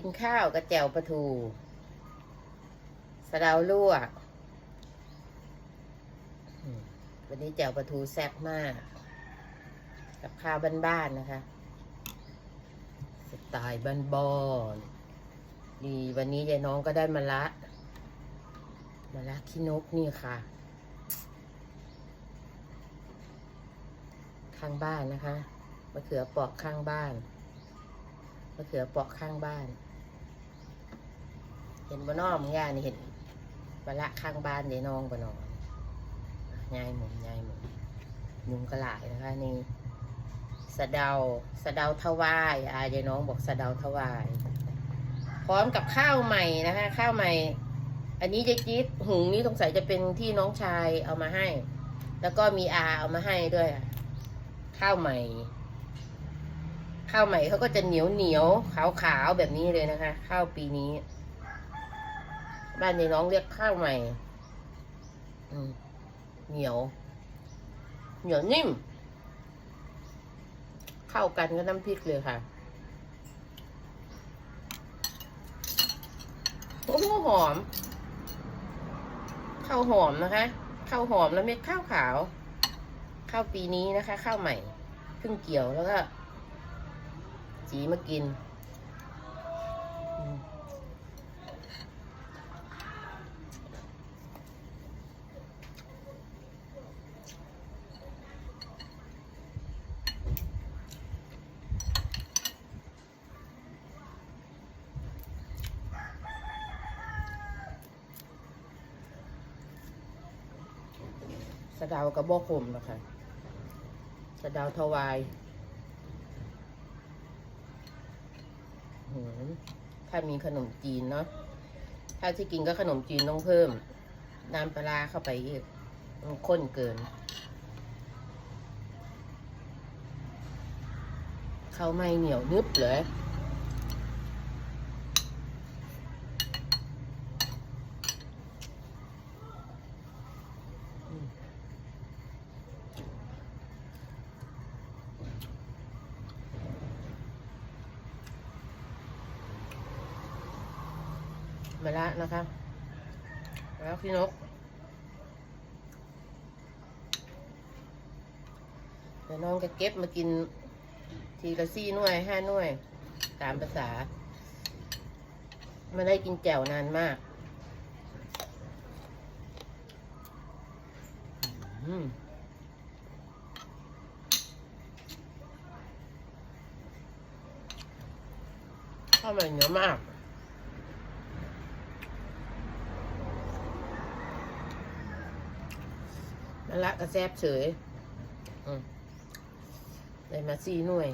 กินข้าวกับแจวปลาทูสะเดาลวก วันนี้แจ่วปลาทูแซ่บมาก กับข้าวบ้านๆนะคะ สไตล์บ้านบอนๆดีวันนี้ยายน้องก็ได้มาละมาละขี้นกนี่ค่ะ ข้างบ้านนะคะมะเขือเปาะข้างบ้านมะเขือเปาะข้างบ้าน เห็นบนอมย่านี่เห็นมาละข้างบ้านยายน้องบนอนยายหมุนยายหมุนยุงกระหลายนะคะนี่สะเดาสะเดาทวายอายายน้องบอกสะเดาทวาย พร้อมกับข้าวใหม่นะคะ ข้าวใหม่ อันนี้ยายจิ๊ดหุงนี้สงสัยจะเป็นที่น้องชายเอามาให้ แล้วก็มีอาเอามาให้ด้วยข้าวใหม่ ข้าวใหม่เขาก็จะเหนียวเหนียวขาวขาวแบบนี้เลยนะคะ ข้าวปีนี้ บ้านยายน้องเรียกข้าวใหม่เหนียว เหนียวนิ่ม เข้ากันกับน้ำพริกเลยค่ะ โอ้โหหอม ข้าวหอมนะคะข้าวหอมแล้วเม็ดข้าวขาว ข้าวปีนี้นะคะ ข้าวใหม่เพิ่งเกี่ยวแล้วก็สีมากิน สะเดาวกระบอกขมนะคะสะเดาวทวายถ้ามีขนมจีนเนาะถ้าที่กินก็ขนมจีนต้องเพิ่ม น้ำปลาเข้าไปอีกมันข้นเกิน เขาไม่เหนียวนึบเลย มาละนะคะ แล้วพี่นกเดี๋ยวน้องจะเก็บมากิน ทีละซี่หน่วยห้าหน่วย ตามภาษาไม่ได้กินแจ่วนานมากอืมข้าวมันเยอะมาก นั่นละกระแซบเฉยได้มาสี่หน่วย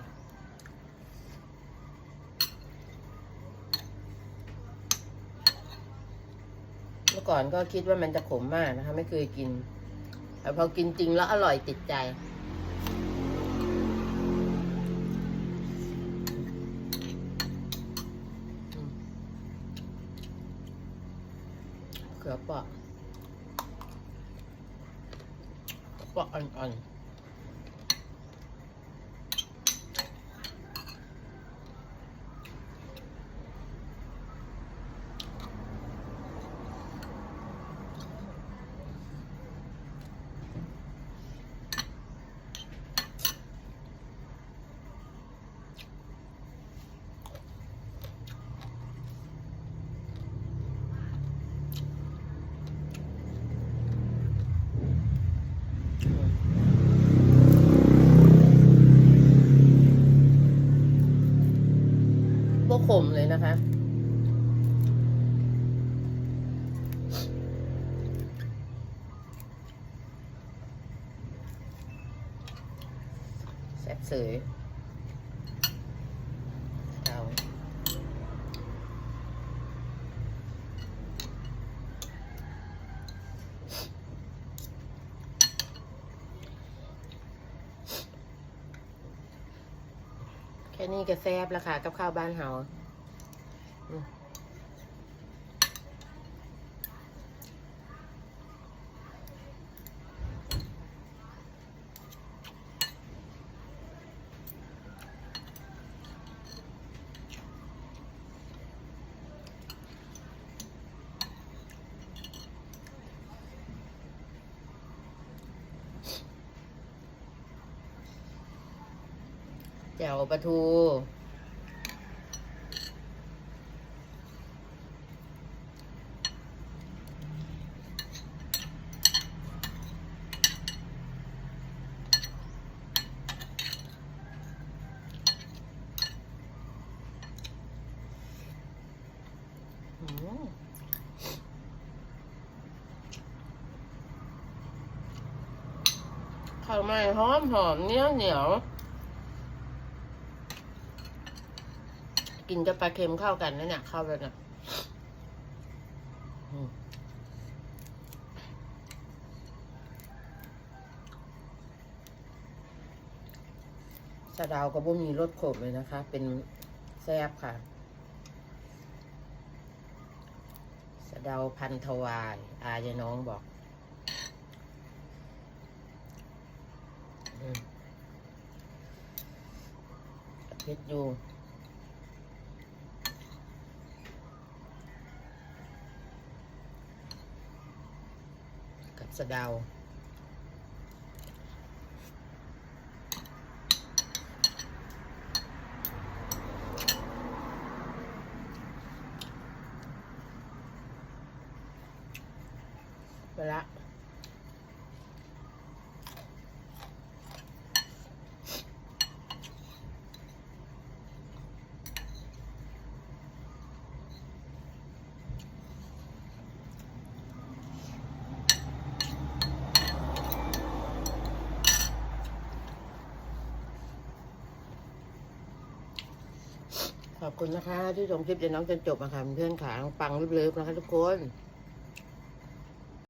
เมื่อก่อนก็คิดว่ามันจะขมมากนะคะ ไม่เคยกิน แต่พอกินจริงแล้วอร่อยติดใจเขือเปาะ เปา ขมเลยนะคะ แซ่บเสยเอาแค่นี้ก็แซ่บแล้วค่ะ กับข้าวบ้านเฮา จ่วปลาทูอืมข้าวไม่หอมหอมเหนียวเหนียว กินกับปลาเค็มเข้ากันนะเนี่ยเข้าเลยนะสะเดาวก็บ่มีรสขมเลยนะคะ เป็นแซ่บค่ะ สะดาวพันธวายอายายน้องบอกอเผ็ดอยู่ สะเดา ไปละ ขอบคุณนะคะที่ชมคลิปจนน้องจนจบนะคะเพื่อนขาปังเลิฟๆนะคะทุกคน